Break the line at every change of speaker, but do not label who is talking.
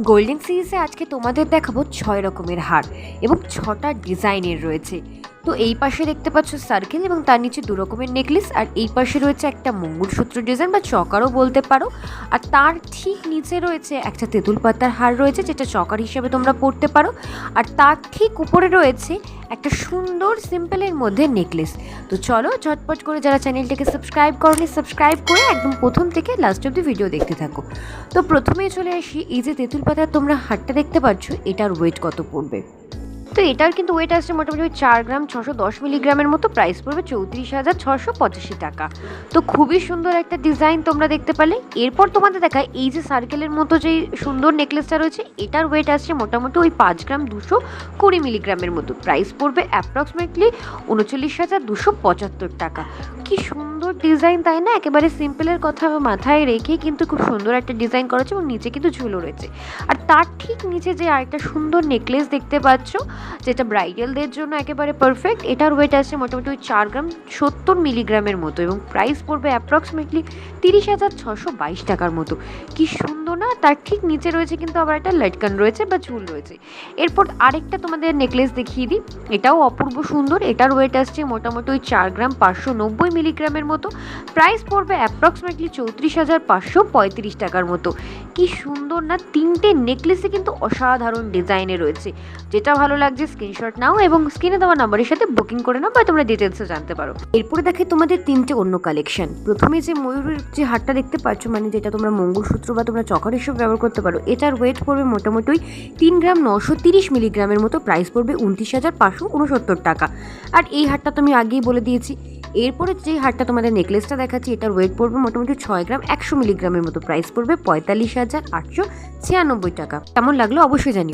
Golden সিরিজে আজকে তোমাদের দেখাবো ছয় রকমের হার এবং ছটা ডিজাইনের রয়েছে। তো এই পাশে দেখতে পাচ্ছ সার্কেল এবং তার নিচে দু রকমের নেকলেস। আর এই পাশে রয়েছে একটা মঙ্গলসূত্র ডিজাইন বা চকারও বলতে পারো। আর তার ঠিক নিচে রয়েছে একটা তেঁতুল পাতার হার রয়েছে, যেটা চকার হিসেবে তোমরা পড়তে পারো। আর তার ঠিক উপরে রয়েছে একটা সুন্দর সিম্পলের মধ্যে নেকলেস। তো চলো, ঝটপট করে যারা চ্যানেলটাকে সাবস্ক্রাইব করনি সাবস্ক্রাইব করে একদম প্রথম থেকে লাস্ট অব্দি ভিডিও দেখতে থাকো। তো প্রথমেই চলে আসি, এই যে তেঁতুল পাতার তোমরা হাটটা দেখতে পাচ্ছ, এটার ওয়েট কত পড়বে? তো এটার কিন্তু ওয়েট আসছে মোটামুটি ওই চার গ্রাম ছশো দশ মিলিগ্রামের মতো প্রাইস পড়বে চৌত্রিশ হাজার ছশো পঁচাশি টাকা। তো খুবই সুন্দর একটা ডিজাইন তোমরা দেখতে পেলে। এরপর তোমাদের দেখায় এই যে সার্কেলের মতো যে সুন্দর নেকলেসটা রয়েছে, এটার ওয়েট আসছে মোটামুটি ওই পাঁচ গ্রাম দুশো কুড়ি মিলিগ্রামের মতো। প্রাইস পড়বে অ্যাপ্রক্সিমেটলি উনচল্লিশ হাজার দুশো পঁচাত্তর টাকা। কি সুন্দর ডিজাইন তাই না? একেবারে সিম্পলের কথা মাথায় রেখে কিন্তু খুব সুন্দর একটা ডিজাইন করেছে এবং নিচে কিন্তু ঝুলো রয়েছে। আর তার ঠিক নিচে যে আরেকটা সুন্দর নেকলেস দেখতে পাচ্ছ যেটা ব্রাইডালদের জন্য একেবারে পারফেক্ট এটার ওয়েট আছে মোটামুটি ওই চার গ্রাম সত্তর মিলিগ্রামের মতো এবং প্রাইস পড়বে অ্যাপ্রক্সিমেটলি তিরিশ হাজার ছশো বাইশ টাকার মতো। কি সুন্দর না? তার ঠিক নিচে রয়েছে কিন্তু আবার একটা লটকান রয়েছে বা ঝুল রয়েছে। এরপর আরেকটা তোমাদের নেকলেস দেখিয়ে দিই। এটাও অপূর্ব সুন্দর, এটার ওয়েট আসছে মোটামুটি ওই চার গ্রাম পাঁচশো নব্বই মিলিগ্রামের মতো। প্রাইস পড়বে অ্যাপ্রক্সিমেটলি চৌত্রিশ হাজার পাঁচশো পঁয়ত্রিশ টাকার মতো। কি সুন্দর না? তিনটে নেকলেসে কিন্তু অসাধারণ ডিজাইনে রয়েছে। যেটা ভালো লাগছে স্ক্রিনশট নাও এবং স্ক্রিনে দেওয়া নাম্বারের সাথে বুকিং করে নাও বা তোমরা ডিটেলসে জানতে পারো। এরপরে দেখে তোমাদের তিনটে অন্য কালেকশন প্রথমে যে ময়ূরের যে হারটা দেখতে পাচ্ছ মানে যেটা তোমরা মঙ্গলসূত্র বা তোমরা চকার হিসেবে ব্যবহার করতে পারো, এটার ওয়েট পড়বে মোটামুটি তিন গ্রাম নশো তিরিশ মিলিগ্রামের মতো প্রাইস পড়বে উনত্রিশ হাজার পাঁচশো উনসত্তর টাকা। আর এই হারটা তো আমি আগেই বলে দিয়েছি। এরপরে যে হারটা তোমাদের নেকলেসটা দেখাচ্ছি, এটার ওয়েট পড়বে মোটামুটি ছয় গ্রাম একশো মিলিগ্রামের মতো প্রাইস পড়বে পঁয়তাল্লিশ হাজার আটশো ছিয়ানব্বই টাকা। কেমন লাগল অবশ্যই জানি